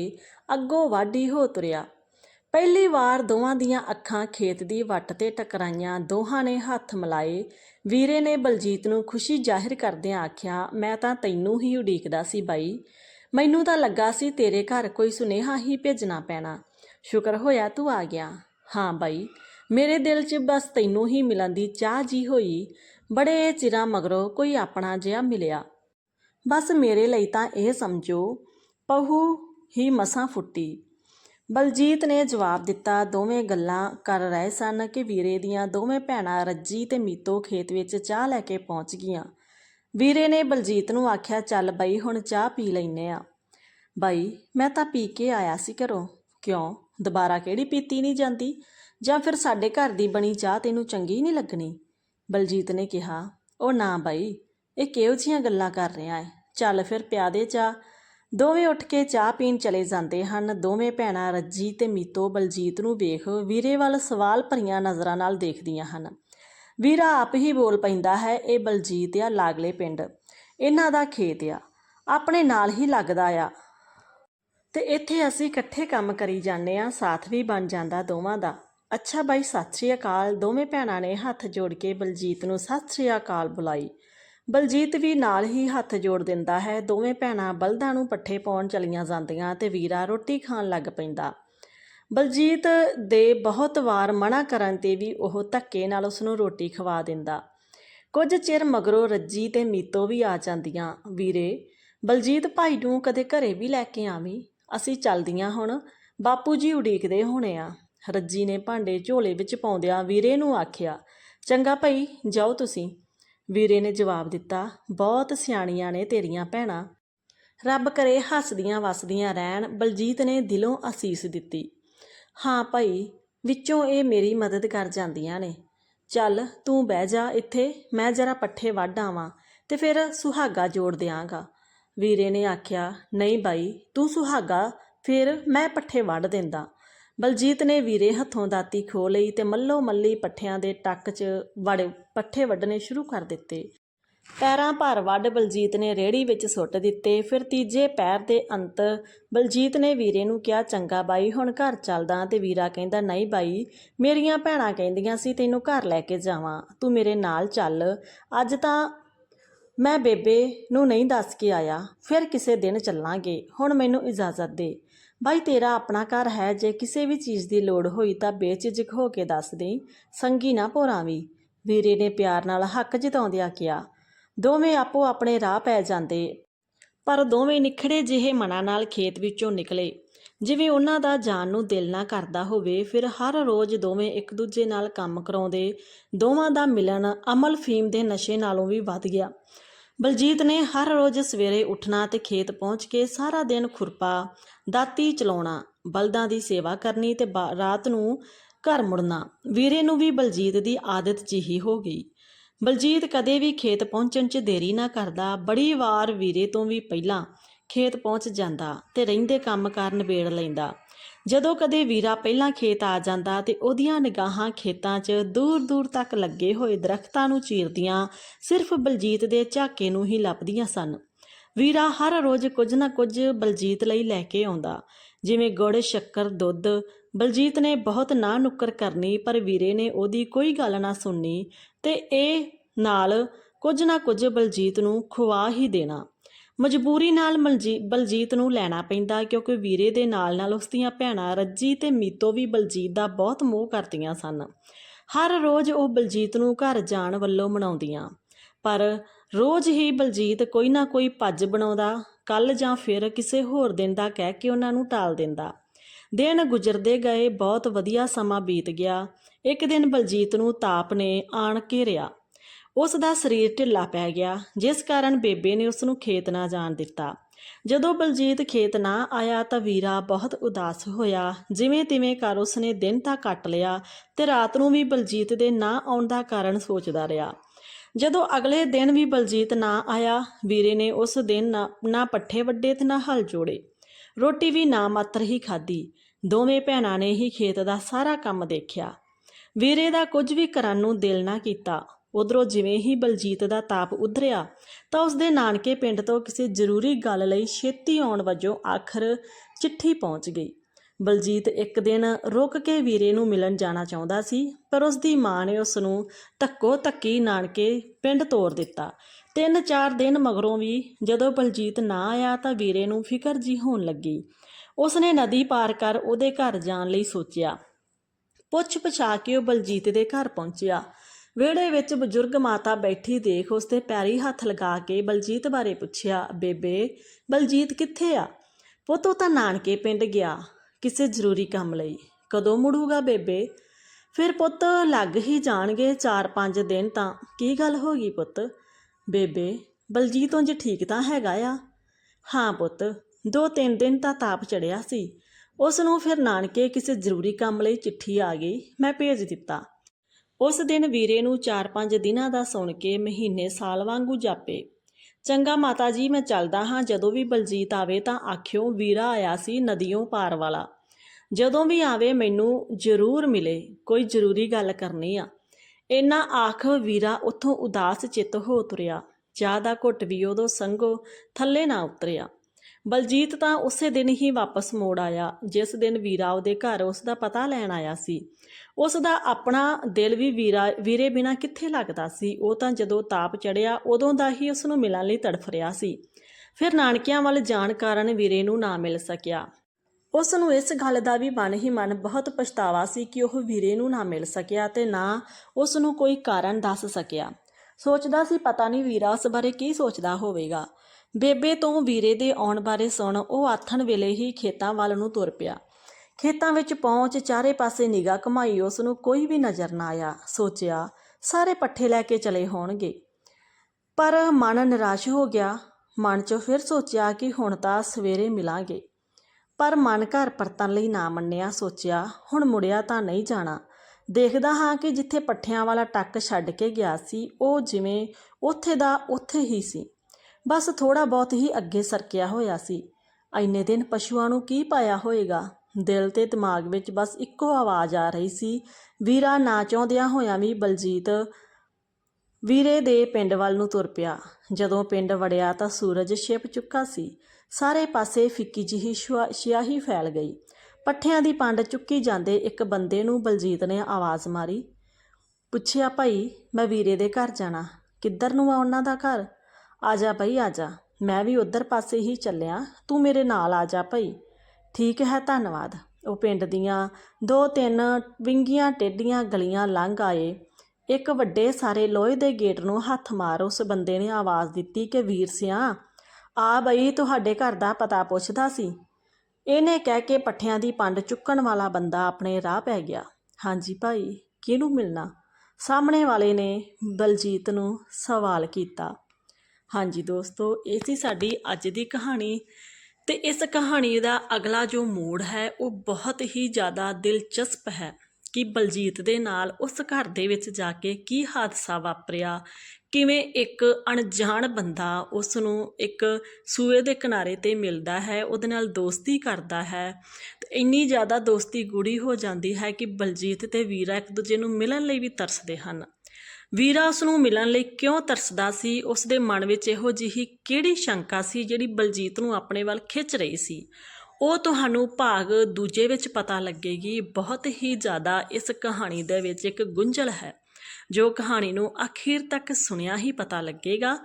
A: ਅੱਗੋਂ ਵਾਢੀ ਹੋ ਤੁਰਿਆ। ਪਹਿਲੀ ਵਾਰ ਦੋਵਾਂ ਦੀਆਂ ਅੱਖਾਂ ਖੇਤ ਦੀ ਵੱਟ ਤੇ ਟਕਰਾਈਆਂ, ਦੋਹਾਂ ਨੇ ਹੱਥ ਮਿਲਾਏ। ਵੀਰੇ ਨੇ ਬਲਜੀਤ ਨੂੰ ਖੁਸ਼ੀ ਜ਼ਾਹਿਰ ਕਰਦਿਆਂ ਆਖਿਆ, ਮੈਂ ਤਾਂ ਤੈਨੂੰ ਹੀ ਉਡੀਕਦਾ ਸੀ ਬਾਈ। ਮੈਨੂੰ ਤਾਂ ਲੱਗਾ ਸੀ ਤੇਰੇ ਘਰ ਕੋਈ ਸੁਨੇਹਾ ਹੀ ਭੇਜਣਾ ਪੈਣਾ। ਸ਼ੁਕਰ ਹੋਇਆ ਤੂੰ ਆ ਗਿਆ। ਹਾਂ ਬਾਈ, ਮੇਰੇ ਦਿਲ 'ਚ ਬਸ ਤੈਨੂੰ ਹੀ ਮਿਲਣ ਦੀ ਚਾਹ ਜੀ ਹੋਈ। ਬੜੇ ਚਿਰਾਂ ਮਗਰੋਂ ਕੋਈ ਆਪਣਾ ਜਿਹਾ ਮਿਲਿਆ। ਬਸ ਮੇਰੇ ਲਈ ਤਾਂ ਇਹ ਸਮਝੋ, ਪਹੂ ਹੀ ਮਸਾਂ ਫੁੱਟੀ। ਬਲਜੀਤ ਨੇ ਜਵਾਬ ਦਿੱਤਾ, ਦੋਵੇਂ ਗੱਲਾਂ ਕਰ ਰਹੇ ਸਨ ਕਿ ਵੀਰੇ ਦੀਆਂ ਦੋਵੇਂ ਭੈਣਾਂ ਰੱਜੀ ਤੇ ਮੀਤੋ ਖੇਤ ਵਿੱਚ ਚਾਹ ਲੈ ਕੇ ਪਹੁੰਚ ਗਈਆਂ। ਵੀਰੇ ਨੇ ਬਲਜੀਤ ਨੂੰ ਆਖਿਆ, ਚੱਲ ਬਈ, ਹੁਣ ਚਾਹ ਪੀ ਲੈਨੇ ਆ ਬਾਈ, ਮੈਂ ਤਾਂ ਪੀ ਕੇ ਆਇਆ ਸੀ ਘਰੋਂ। ਕਿਉਂ? ਦੁਬਾਰਾ ਕਿਹੜੀ ਪੀਤੀ ਨਹੀਂ ਜਾਂਦੀ? ਜਾਂ ਫਿਰ ਸਾਡੇ ਘਰ ਦੀ ਬਣੀ ਚਾਹ ਤੈਨੂੰ ਚੰਗੀ ਨਹੀਂ ਲੱਗਣੀ? ਬਲਜੀਤ ਨੇ ਕਿਹਾ, ਉਹ ਨਾ ਬਾਈ, ਇਹ ਕਿਹੋ ਜਿਹੀਆਂ ਗੱਲਾਂ ਕਰ ਰਿਹਾ ਹੈ ਚੱਲ ਫਿਰ ਪਿਆਦੇ ਚਾਹ। ਦੋਵੇਂ ਉੱਠ ਕੇ ਚਾਹ ਪੀਣ ਚਲੇ ਜਾਂਦੇ ਹਨ। ਦੋਵੇਂ ਭੈਣਾਂ ਰੱਜੀ ਤੇ ਮੀਤੋ ਬਲਜੀਤ ਨੂੰ ਵੇਖ ਵੀਰੇ ਵੱਲ ਸਵਾਲ ਭਰੀਆਂ ਨਜ਼ਰਾਂ ਨਾਲ ਦੇਖਦੀਆਂ ਹਨ। ਵੀਰਾ ਆਪ ਹੀ ਬੋਲ ਪੈਂਦਾ ਹੈ, ਇਹ ਬਲਜੀਤ ਆ, ਲਾਗਲੇ ਪਿੰਡ। ਇਹਨਾਂ ਦਾ ਖੇਤ ਆ। ਆਪਣੇ ਨਾਲ ਹੀ ਲੱਗਦਾ ਆ। ਤੇ ਇੱਥੇ ਅਸੀਂ ਇਕੱਠੇ ਕੰਮ ਕਰੀ ਜਾਂਦੇ ਆ ਸਾਥ ਵੀ ਬਣ ਜਾਂਦਾ ਦੋਵਾਂ ਦਾ। ਅੱਛਾ ਬਾਈ, ਸਤਿ ਸ਼੍ਰੀ ਅਕਾਲ। ਦੋਵੇਂ ਭੈਣਾਂ ਨੇ ਹੱਥ ਜੋੜ ਕੇ ਬਲਜੀਤ ਨੂੰ ਸਤਿ ਸ਼੍ਰੀ ਅਕਾਲ ਬੁਲਾਈ। ਬਲਜੀਤ ਵੀ ਨਾਲ ਹੀ ਹੱਥ ਜੋੜ ਦਿੰਦਾ ਹੈ। ਦੋਵੇਂ ਭੈਣਾਂ ਬਲਦਾਂ ਨੂੰ ਪੱਠੇ ਪਾਉਣ ਚਲੀਆਂ ਜਾਂਦੀਆਂ ਤੇ ਵੀਰਾ ਰੋਟੀ ਖਾਣ ਲੱਗ ਪੈਂਦਾ। ਬਲਜੀਤ ਦੇ ਬਹੁਤ ਵਾਰ ਮਨਾ ਕਰਨ ਤੇ ਵੀ ਉਹ ਧੱਕੇ ਨਾਲ ਉਸ ਨੂੰ ਰੋਟੀ ਖਵਾ ਦਿੰਦਾ। ਕੁਝ ਚਿਰ ਮਗਰੋਂ ਰੱਜੀ ਤੇ ਮੀਤੋ ਵੀ ਆ ਜਾਂਦੀਆਂ। ਵੀਰੇ, ਬਲਜੀਤ ਭਾਈ ਨੂੰ ਕਦੇ ਘਰੇ ਵੀ ਲੈ ਕੇ ਆਵੀਂ? ਅਸੀਂ ਚੱਲਦੀਆਂ ਹੁਣ। ਬਾਪੂ ਜੀ ਉਡੀਕਦੇ ਹੋਣੇ ਆ। ਰੱਜੀ ਨੇ ਭਾਂਡੇ ਝੋਲੇ ਵਿੱਚ ਪਾਉਂਦਿਆਂ ਵੀਰੇ ਨੂੰ ਆਖਿਆ, ਚੰਗਾ ਭਾਈ, ਜਾਓ ਤੁਸੀਂ। ਵੀਰੇ ਨੇ ਜਵਾਬ ਦਿੱਤਾ, ਬਹੁਤ ਸਿਆਣੀਆਂ ਨੇ ਤੇਰੀਆਂ ਭੈਣਾਂ। ਰੱਬ ਕਰੇ ਹੱਸਦੀਆਂ ਵਸਦੀਆਂ ਰਹਿਣ, ਬਲਜੀਤ ਨੇ ਦਿਲੋਂ ਅਸੀਸ ਦਿੱਤੀ। ਹਾਂ ਭਾਈ, ਵਿੱਚੋਂ ਇਹ ਮੇਰੀ ਮਦਦ ਕਰ ਜਾਂਦੀਆਂ ਨੇ। ਚੱਲ ਤੂੰ ਬਹਿ ਜਾ ਇੱਥੇ, ਮੈਂ ਜਰਾ ਪੱਠੇ ਵੱਢ ਆਵਾਂ ਤੇ ਫਿਰ ਸੁਹਾਗਾ ਜੋੜ ਦਿਆਂਗਾ। ਵੀਰੇ ਨੇ ਆਖਿਆ, ਨਹੀਂ ਬਾਈ, ਤੂੰ ਸੁਹਾਗਾ, ਫਿਰ ਮੈਂ ਪੱਠੇ ਵੱਢ ਦਿੰਦਾ। ਬਲਜੀਤ ਨੇ ਵੀਰੇ ਹੱਥੋਂ ਦਾਤੀ ਖੋ ਲਈ ਤੇ ਮੱਲੋ ਮੱਲੀ ਪੱਠਿਆਂ ਦੇ ਟੱਕ 'ਚ ਵੜੇ, ਪੱਠੇ ਵੱਢਣੇ ਸ਼ੁਰੂ ਕਰ ਦਿੱਤੇ। ਪੈਰਾਂ ਭਰ ਵੱਢ ਬਲਜੀਤ ਨੇ ਰੇੜੀ ਵਿੱਚ ਸੁੱਟ ਦਿੱਤੇ। ਫਿਰ ਤੀਜੇ ਪੈਰ ਦੇ ਅੰਤ ਬਲਜੀਤ ਨੇ ਵੀਰੇ ਨੂੰ ਕਿਹਾ, ਚੰਗਾ ਬਾਈ, ਹੁਣ ਘਰ ਚੱਲਦਾ ਤੇ ਵੀਰਾ ਕਹਿੰਦਾ, ਨਹੀਂ ਬਾਈ, ਮੇਰੀਆਂ ਭੈਣਾਂ ਕਹਿੰਦੀਆਂ ਸੀ, ਤੈਨੂੰ ਘਰ ਲੈ ਕੇ ਜਾਵਾਂ। ਤੂੰ ਮੇਰੇ ਨਾਲ ਚੱਲ। ਅੱਜ ਤਾਂ ਮੈਂ ਬੇਬੇ ਨੂੰ ਨਹੀਂ ਦੱਸ ਕੇ ਆਇਆ। ਫਿਰ ਕਿਸੇ ਦਿਨ ਚੱਲਾਂਗੇ। ਹੁਣ ਮੈਨੂੰ ਇਜਾਜ਼ਤ ਦੇ। ਬਾਈ, ਤੇਰਾ ਆਪਣਾ ਘਰ ਹੈ। ਜੇ ਕਿਸੇ ਵੀ ਚੀਜ਼ ਦੀ ਲੋੜ ਹੋਈ ਤਾਂ ਬੇਝਿਜਕ ਹੋ ਕੇ ਦੱਸ ਦੇ। ਸੰਗੀ ਨਾ ਭੋਰਾਵੀਂ ਵੀਰੇ ਨੇ ਪਿਆਰ ਨਾਲ ਹੱਕ ਜਿਤਾਉਂਦਿਆਂ ਕਿਹਾ। ਦੋਵੇਂ ਆਪੋ ਆਪਣੇ ਰਾਹ ਪੈ ਜਾਂਦੇ। ਪਰ ਦੋਵੇਂ ਨਿਖੜੇ ਜਿਹੇ ਮਨਾਂ ਨਾਲ ਖੇਤ ਵਿੱਚੋਂ ਨਿਕਲੇ। ਜਿਵੇਂ ਉਹਨਾਂ ਦਾ ਜਾਣ ਨੂੰ ਦਿਲ ਨਾ ਕਰਦਾ ਹੋਵੇ, ਫਿਰ ਹਰ ਰੋਜ਼ ਦੋਵੇਂ ਇੱਕ ਦੂਜੇ ਨਾਲ ਕੰਮ ਕਰਾਉਂਦੇ। ਦੋਵਾਂ ਦਾ ਮਿਲਣ ਅਮਲ ਫੀਮ ਦੇ ਨਸ਼ੇ ਨਾਲੋਂ ਵੀ ਵੱਧ ਗਿਆ। ਬਲਜੀਤ ਨੇ ਹਰ ਰੋਜ਼ ਸਵੇਰੇ ਉੱਠਣਾ ਤੇ ਖੇਤ ਪਹੁੰਚ ਕੇ ਸਾਰਾ ਦਿਨ ਖੁਰਪਾ, ਦਾਤੀ ਚਲਾਉਣਾ, ਬਲਦਾਂ ਦੀ ਸੇਵਾ ਕਰਨੀ ਤੇ ਬਾ- ਰਾਤ ਨੂੰ ਘਰ ਮੁੜਨਾ। ਵੀਰੇ ਨੂੰ ਵੀ ਬਲਜੀਤ ਦੀ ਆਦਤ ਜਿਹੀ ਹੋ ਗਈ। ਬਲਜੀਤ ਕਦੇ ਵੀ ਖੇਤ ਪਹੁੰਚਣ 'ਚ ਦੇਰੀ ਨਾ ਕਰਦਾ, ਬੜੀ ਵਾਰ ਵੀਰੇ ਤੋਂ ਵੀ ਪਹਿਲਾਂ ਖੇਤ ਪਹੁੰਚ ਜਾਂਦਾ ਤੇ ਰਹਿੰਦੇ ਕੰਮ ਕਾਰ ਨਿਬੇੜ ਲੈਂਦਾ। ਜਦੋਂ ਕਦੇ ਵੀਰਾ ਪਹਿਲਾਂ ਖੇਤ ਆ ਜਾਂਦਾ ਤੇ ਉਹਦੀਆਂ ਨਿਗਾਹਾਂ ਖੇਤਾਂ 'ਚ ਦੂਰ-ਦੂਰ ਤੱਕ ਲੱਗੇ ਹੋਏ ਦਰਖਤਾਂ ਨੂੰ ਚੀਰਦੀਆਂ ਸਿਰਫ ਬਲਜੀਤ ਦੇ ਝਾਕੇ ਨੂੰ ਹੀ ਲੱਭਦੀਆਂ ਸਨ। ਵੀਰਾ ਹਰ ਰੋਜ਼ ਕੁਝ ਨਾ ਕੁਝ ਬਲਜੀਤ ਲਈ ਲੈ ਕੇ ਆਉਂਦਾ, ਜਿਵੇਂ ਗੁੜ, ਸ਼ੱਕਰ, ਦੁੱਧ। ਬਲਜੀਤ ਨੇ ਬਹੁਤ ਨਾ ਨੁੱਕਰ ਕਰਨੀ, ਪਰ ਵੀਰੇ ਨੇ ਉਹਦੀ ਕੋਈ ਗੱਲ ਨਾ ਸੁਣਨੀ ਤੇ ਇਹ ਨਾਲ ਕੁਝ ਨਾ ਕੁਝ ਬਲਜੀਤ ਨੂੰ ਖਵਾ ਹੀ ਦੇਣਾ। ਮਜਬੂਰੀ ਨਾਲ ਮਲਜੀ, ਬਲਜੀਤ ਨੂੰ ਲੈਣਾ ਪੈਂਦਾ ਕਿਉਂਕਿ ਵੀਰੇ ਦੇ ਨਾਲ ਨਾਲ ਉਸ ਦੀਆਂ ਭੈਣਾਂ ਰੱਜੀ ਤੇ ਮੀਤੋ ਵੀ ਬਲਜੀਤ ਦਾ ਬਹੁਤ ਮੋਹ ਕਰਦੀਆਂ ਸਨ। ਹਰ ਰੋਜ਼ ਉਹ ਬਲਜੀਤ ਨੂੰ ਘਰ ਜਾਣ ਵੱਲੋਂ ਮਨਾਉਂਦੀਆਂ। ਪਰ ਰੋਜ਼ ਹੀ ਬਲਜੀਤ ਕੋਈ ਨਾ ਕੋਈ ਭੱਜ ਬਣਾਉਂਦਾ ਕੱਲ ਜਾਂ ਫਿਰ ਕਿਸੇ ਹੋਰ ਦਿਨ ਦਾ ਕਹਿ ਕੇ ਉਹਨਾਂ ਨੂੰ ਟਾਲ ਦਿੰਦਾ। ਦਿਨ ਗੁਜ਼ਰਦੇ ਗਏ, ਬਹੁਤ ਵਧੀਆ ਸਮਾਂ ਬੀਤ ਗਿਆ। ਇੱਕ ਦਿਨ ਬਲਜੀਤ ਨੂੰ ਤਾਪ ਨੇ ਆਣ ਘੇਰਿਆ ਉਸ ਦਾ ਸਰੀਰ ਢਿੱਲਾ ਪੈ ਗਿਆ, ਜਿਸ ਕਾਰਨ ਬੇਬੇ ਨੇ ਉਸ ਨੂੰ ਖੇਤ ਨਾ ਜਾਣ ਦਿੱਤਾ। ਜਦੋਂ ਬਲਜੀਤ ਖੇਤ ਨਾ ਆਇਆ ਤਾਂ ਵੀਰਾ ਬਹੁਤ ਉਦਾਸ ਹੋਇਆ। ਜਿਵੇਂ ਤਿਵੇਂ ਕਰ ਉਸਨੇ ਦਿਨ ਤਾਂ ਕੱਟ ਲਿਆ ਤੇ ਰਾਤ ਨੂੰ ਵੀ ਬਲਜੀਤ ਦੇ ਨਾ ਆਉਣ ਦਾ ਕਾਰਨ ਸੋਚਦਾ ਰਿਹਾ। ਜਦੋਂ ਅਗਲੇ ਦਿਨ ਵੀ ਬਲਜੀਤ ਨਾ ਆਇਆ, ਵੀਰੇ ਨੇ ਉਸ ਦਿਨ ਨਾ ਪੱਠੇ ਵੱਡੇ ਤੇ ਨਾ ਹਲ ਜੋੜੇ। ਰੋਟੀ ਵੀ ਨਾ ਮਾਤਰ ਹੀ ਖਾਧੀ। ਦੋਵੇਂ ਭੈਣਾਂ ਨੇ ਹੀ ਖੇਤ ਦਾ ਸਾਰਾ ਕੰਮ ਦੇਖਿਆ। ਵੀਰੇ ਦਾ ਕੁਝ ਵੀ ਕਰਨ ਨੂੰ ਦਿਲ ਨਾ ਕੀਤਾ। ਉਧਰੋਂ ਜਿਵੇਂ ਹੀ ਬਲਜੀਤ ਦਾ ਤਾਪ ਉਧਰਿਆ, ਤਾਂ ਉਸਦੇ ਨਾਨਕੇ ਪਿੰਡ ਤੋਂ ਕਿਸੇ ਜ਼ਰੂਰੀ ਗੱਲ ਲਈ ਛੇਤੀ ਆਉਣ ਵਜੋਂ ਆਖਰ ਚਿੱਠੀ ਪਹੁੰਚ ਗਈ। ਬਲਜੀਤ ਇੱਕ ਦਿਨ ਰੁਕ ਕੇ ਵੀਰੇ ਨੂੰ ਮਿਲਣ ਜਾਣਾ ਚਾਹੁੰਦਾ ਸੀ, ਪਰ ਉਸ ਦੀ ਮਾਂ ਨੇ ਉਸ ਨੂੰ ਧੱਕੋ ਧੱਕੀ ਨਾਨਕੇ ਪਿੰਡ ਤੋਰ ਦਿੱਤਾ। ਤਿੰਨ ਚਾਰ ਦਿਨ ਮਗਰੋਂ ਵੀ ਜਦੋਂ ਬਲਜੀਤ ਨਾ ਆਇਆ ਤਾਂ ਵੀਰੇ ਨੂੰ ਫਿਕਰ ਜੀ ਹੋਣ ਲੱਗੀ। ਉਸ ਨੇ ਨਦੀ ਪਾਰ ਕਰ ਉਹਦੇ ਘਰ ਜਾਣ ਲਈ ਸੋਚਿਆ। ਪੁੱਛ ਪਛਾ ਕੇ ਉਹ ਬਲਜੀਤ ਦੇ ਘਰ ਪਹੁੰਚਿਆ। ਵਿਹੜੇ ਵਿੱਚ ਬਜ਼ੁਰਗ ਮਾਤਾ ਬੈਠੀ ਦੇਖ ਉਸ ਤੇ ਪੈਰੀ ਹੱਥ ਲਗਾ ਕੇ ਬਲਜੀਤ ਬਾਰੇ ਪੁੱਛਿਆ, ਬੇਬੇ, ਬਲਜੀਤ ਕਿੱਥੇ ਆ? ਪੁੱਤ, ਉਹ ਤਾਂ ਨਾਨਕੇ ਪਿੰਡ ਗਿਆ, ਕਿਸੇ ਜ਼ਰੂਰੀ ਕੰਮ ਲਈ। ਕਦੋਂ ਮੁੜੂਗਾ ਬੇਬੇ? ਫਿਰ ਪੁੱਤ, ਲੱਗ ਹੀ ਜਾਣਗੇ 4-5 ਦਿਨ ਤਾਂ। ਕੀ ਗੱਲ ਹੋ ਗਈ ਪੁੱਤ? ਬੇਬੇ, ਬਲਜੀਤ ਉਂਝ ਠੀਕ ਤਾਂ ਹੈਗਾ ਆ? ਹਾਂ ਪੁੱਤ, ਦੋ ਤਿੰਨ ਦਿਨ ਤਾਂ ਤਾਪ ਚੜਿਆ ਸੀ। ਉਸ ਨੂੰ ਫਿਰ ਨਾਨਕੇ ਕਿਸੇ ਜ਼ਰੂਰੀ ਕੰਮ ਲਈ ਚਿੱਠੀ ਆ ਗਈ, ਮੈਂ ਭੇਜ ਦਿੱਤਾ। ਉਸ ਦਿਨ ਵੀਰੇ ਨੂੰ 4-5 ਦਿਨਾਂ ਦਾ ਸੁਣ ਕੇ ਮਹੀਨੇ ਸਾਲ ਵਾਂਗੂ ਜਾਪੇ। ਚੰਗਾ ਮਾਤਾ ਜੀ, ਮੈਂ ਚੱਲਦਾ ਹਾਂ, ਜਦੋਂ ਵੀ ਬਲਜੀਤ ਆਵੇ ਤਾਂ ਆਖਿਓ ਵੀਰਾ ਆਇਆ ਸੀ ਨਦੀਓਂ ਪਾਰ ਵਾਲਾ। ਜਦੋਂ ਵੀ ਆਵੇ ਮੈਨੂੰ ਜ਼ਰੂਰ ਮਿਲੇ, ਕੋਈ ਜ਼ਰੂਰੀ ਗੱਲ ਕਰਨੀ ਆ। ਇੰਨਾ ਆਖ ਵੀਰਾ ਉੱਥੋਂ ਉਦਾਸ ਚਿੱਤ ਹੋ ਤੁਰਿਆ। ਚਾਹ ਦਾ ਘੁੱਟ ਵੀ ਉਦੋਂ ਸੰਗੋ ਥੱਲੇ ਨਾ ਉਤਰਿਆ। ਬਲਜੀਤ ਤਾਂ ਉਸੇ ਦਿਨ ਹੀ ਵਾਪਸ ਮੋੜ ਆਇਆ, ਜਿਸ ਦਿਨ ਵੀਰਾ ਉਹਦੇ ਘਰ ਉਸ ਦਾ ਪਤਾ ਲੈਣ ਆਇਆ ਸੀ। ਉਸ ਦਾ ਆਪਣਾ ਦਿਲ ਵੀ ਵੀਰਾ, ਵੀਰੇ ਬਿਨਾ ਕਿੱਥੇ ਲੱਗਦਾ ਸੀ। ਉਹ ਤਾਂ ਜਦੋਂ ਤਾਪ ਚੜਿਆ, ਉਦੋਂ ਦਾ ਹੀ ਉਸ ਨੂੰ ਮਿਲਣ ਲਈ ਤੜਫ ਰਿਹਾ ਸੀ। ਫਿਰ ਨਾਨਕਿਆਂ ਵੱਲ ਜਾਣ ਕਾਰਨ ਵੀਰੇ ਨੂੰ ਨਾ ਮਿਲ ਸਕਿਆ। ਉਸ ਨੂੰ ਇਸ ਗੱਲ ਦਾ ਵੀ ਮਨ ਹੀ ਮਨ ਬਹੁਤ ਪਛਤਾਵਾ ਸੀ ਕਿ ਉਹ ਵੀਰੇ ਨੂੰ ਨਾ ਮਿਲ ਸਕਿਆ ਤੇ ਨਾ ਉਸ ਨੂੰ ਕੋਈ ਕਾਰਨ ਦੱਸ ਸਕਿਆ। ਸੋਚਦਾ ਸੀ ਪਤਾ ਨਹੀਂ ਵੀਰਾ ਉਸ ਬਾਰੇ ਕੀ ਸੋਚਦਾ ਹੋਵੇਗਾ। ਬੇਬੇ ਤੋਂ ਵੀਰੇ ਦੇ ਆਉਣ ਬਾਰੇ ਸੁਣ ਉਹ ਆਥਣ ਵੇਲੇ ਹੀ ਖੇਤਾਂ ਵੱਲ ਨੂੰ ਤੁਰ ਪਿਆ। ਖੇਤਾਂ ਵਿੱਚ ਪਹੁੰਚ ਚਾਰੇ ਪਾਸੇ ਨਿਗਾਹ ਘਮਾਈ ਉਸ ਨੂੰ ਕੋਈ ਵੀ ਨਜ਼ਰ ਨਾ ਆਇਆ। ਸੋਚਿਆ, ਸਾਰੇ ਪੱਠੇ ਲੈ ਕੇ ਚਲੇ ਹੋਣਗੇ। ਪਰ ਮਨ ਨਿਰਾਸ਼ ਹੋ ਗਿਆ। ਮਨ 'ਚ ਫਿਰ ਸੋਚਿਆ ਕਿ ਹੁਣ ਤਾਂ ਸਵੇਰੇ ਮਿਲਾਂਗੇ। ਪਰ ਮਨ ਘਰ ਪਰਤਣ ਲਈ ਨਾ ਮੰਨਿਆ, ਸੋਚਿਆ, ਹੁਣ ਮੁੜਿਆ ਤਾਂ ਨਹੀਂ ਜਾਣਾ। ਦੇਖਦਾ ਹਾਂ ਕਿ ਜਿੱਥੇ ਪੱਠਿਆਂ ਵਾਲਾ ਟੱਕ ਛੱਡ ਕੇ ਗਿਆ ਸੀ, ਉਹ ਜਿਵੇਂ ਉੱਥੇ ਦਾ ਉੱਥੇ ਹੀ ਸੀ। ਬਸ ਥੋੜਾ ਬਹੁਤ ਹੀ ਅੱਗੇ ਸਰਕਿਆ ਹੋਇਆ ਸੀ। ਐਨੇ ਦਿਨ ਪਸ਼ੂਆਂ ਨੂੰ ਕੀ ਪਾਇਆ ਹੋਏਗਾ? ਦਿਲ ਤੇ ਦਿਮਾਗ ਵਿੱਚ ਬਸ ਇੱਕੋ ਆਵਾਜ਼ ਆ ਰਹੀ ਸੀ, ਵੀਰਾ ਨਾ ਚਾਹੁੰਦਿਆਂ ਹੋਇਆਂ ਵੀ ਬਲਜੀਤ ਵੀਰੇ ਦੇ ਪਿੰਡ ਵੱਲ ਨੂੰ ਤੁਰ ਪਿਆ। ਜਦੋਂ ਪਿੰਡ ਵੜਿਆ ਤਾਂ ਸੂਰਜ ਛਿਪ ਚੁੱਕਾ ਸੀ। ਸਾਰੇ ਪਾਸੇ ਫਿੱਕੀ ਜਿਹੀ ਸ਼ੁਆ- ਸਿਆਹੀ ਫੈਲ ਗਈ। ਪੱਠਿਆਂ ਦੀ ਪੰਡ ਚੁੱਕੀ ਜਾਂਦੇ ਇੱਕ ਬੰਦੇ ਨੂੰ ਬਲਜੀਤ ਨੇ ਆਵਾਜ਼ ਮਾਰੀ, ਪੁੱਛਿਆ ਭਾਈ, ਮੈਂ ਵੀਰੇ ਦੇ ਘਰ ਜਾਣਾ। ਕਿੱਧਰ ਨੂੰ ਆ ਉਹਨਾਂ ਦਾ ਘਰ? ਆ ਜਾ ਭਾਈ, ਆ ਜਾ। ਮੈਂ ਵੀ ਉਧਰ ਪਾਸੇ ਹੀ ਚੱਲਿਆ। ਤੂੰ ਮੇਰੇ ਨਾਲ ਆ ਜਾ ਭਈ। ਠੀਕ ਹੈ, ਧੰਨਵਾਦ। ਉਹ ਪਿੰਡ ਦੀਆਂ ਦੋ ਤਿੰਨ ਵਿੰਗੀਆਂ ਟੇਡੀਆਂ ਗਲੀਆਂ ਲੰਘ ਆਏ। ਇੱਕ ਵੱਡੇ ਸਾਰੇ ਲੋਹੇ ਦੇ ਗੇਟ ਨੂੰ ਹੱਥ ਮਾਰ ਉਸ ਬੰਦੇ ਨੇ ਆਵਾਜ਼ ਦਿੱਤੀ ਕਿ, ਵੀਰ ਸਿਆ, ਆ ਬਈ, ਤੁਹਾਡੇ ਘਰ ਦਾ ਪਤਾ ਪੁੱਛਦਾ ਸੀ। ਇਹਨੇ ਕਹਿ ਕੇ ਪੱਠਿਆਂ ਦੀ ਪੰਡ ਚੁੱਕਣ ਵਾਲਾ ਬੰਦਾ ਆਪਣੇ ਰਾਹ ਪੈ ਗਿਆ। ਹਾਂਜੀ ਭਾਈ, ਕਿਹਨੂੰ ਮਿਲਣਾ? ਸਾਹਮਣੇ ਵਾਲੇ ਨੇ ਬਲਜੀਤ ਨੂੰ ਸਵਾਲ ਕੀਤਾ। ਹਾਂਜੀ ਦੋਸਤੋ, ਇਹ ਸੀ ਸਾਡੀ ਅੱਜ ਦੀ ਕਹਾਣੀ। ਤੇ ਇਸ ਕਹਾਣੀ ਦਾ ਅਗਲਾ ਜੋ ਮੋੜ ਹੈ, ਉਹ ਬਹੁਤ ਹੀ ਜ਼ਿਆਦਾ ਦਿਲਚਸਪ ਹੈ ਕਿ ਬਲਜੀਤ ਦੇ ਨਾਲ ਉਸ ਘਰ ਦੇ ਵਿੱਚ ਜਾ ਕੇ ਕੀ ਹਾਦਸਾ ਵਾਪਰਿਆ, ਕਿਵੇਂ ਇੱਕ ਅਣਜਾਣ ਬੰਦਾ ਉਸ ਨੂੰ ਇੱਕ ਸੂਏ ਦੇ ਕਿਨਾਰੇ ਤੇ ਮਿਲਦਾ ਹੈ, ਉਹਦੇ ਨਾਲ ਦੋਸਤੀ ਕਰਦਾ ਹੈ। ਤੇ ਇੰਨੀ ਜ਼ਿਆਦਾ ਦੋਸਤੀ ਗੂੜੀ ਹੋ ਜਾਂਦੀ ਹੈ ਕਿ ਬਲਜੀਤ ਤੇ ਵੀਰਾ ਇੱਕ ਦੂਜੇ ਨੂੰ ਮਿਲਣ ਲਈ ਵੀ ਤਰਸਦੇ ਹਨ। ਵੀਰਾ ਉਸ ਨੂੰ ਮਿਲਣ ਲਈ ਕਿਉਂ ਤਰਸਦਾ ਸੀ ਉਸ ਦੇ ਮਨ ਵਿੱਚ ਇਹੋ ਜਿਹੀ ਕਿਹੜੀ ਸ਼ੰਕਾ ਸੀ ਜਿਹੜੀ ਬਲਜੀਤ ਨੂੰ ਆਪਣੇ ਵੱਲ ਖਿੱਚ ਰਹੀ ਸੀ? ਉਹ ਤੁਹਾਨੂੰ ਭਾਗ ਦੂਜੇ ਵਿੱਚ ਪਤਾ ਲੱਗੇਗੀ, ਬਹੁਤ ਹੀ ਜ਼ਿਆਦਾ ਇਸ ਕਹਾਣੀ ਦੇ ਵਿੱਚ ਇੱਕ ਗੁੰਝਲ ਹੈ, ਜੋ ਕਹਾਣੀ ਨੂੰ ਅਖੀਰ ਤੱਕ ਸੁਣਿਆ ਹੀ ਪਤਾ ਲੱਗੇਗਾ।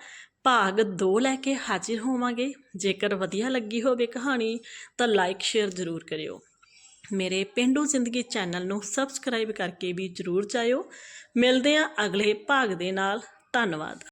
A: ਭਾਗ 2 ਲੈ ਕੇ ਹਾਜ਼ਰ ਹੋਵਾਂਗੇ। ਜੇਕਰ ਵਧੀਆ ਲੱਗੀ ਹੋਵੇ ਕਹਾਣੀ, ਤਾਂ ਲਾਈਕ ਸ਼ੇਅਰ ਜ਼ਰੂਰ ਕਰਿਓ। ਮੇਰੇ ਪਿੰਡੂ ਜ਼ਿੰਦਗੀ ਚੈਨਲ ਨੂੰ ਸਬਸਕ੍ਰਾਈਬ ਕਰਕੇ ਵੀ ਜ਼ਰੂਰ ਜਾਇਓ। ਮਿਲਦੇ ਹਾਂ ਅਗਲੇ ਭਾਗ ਦੇ ਨਾਲ। ਧੰਨਵਾਦ।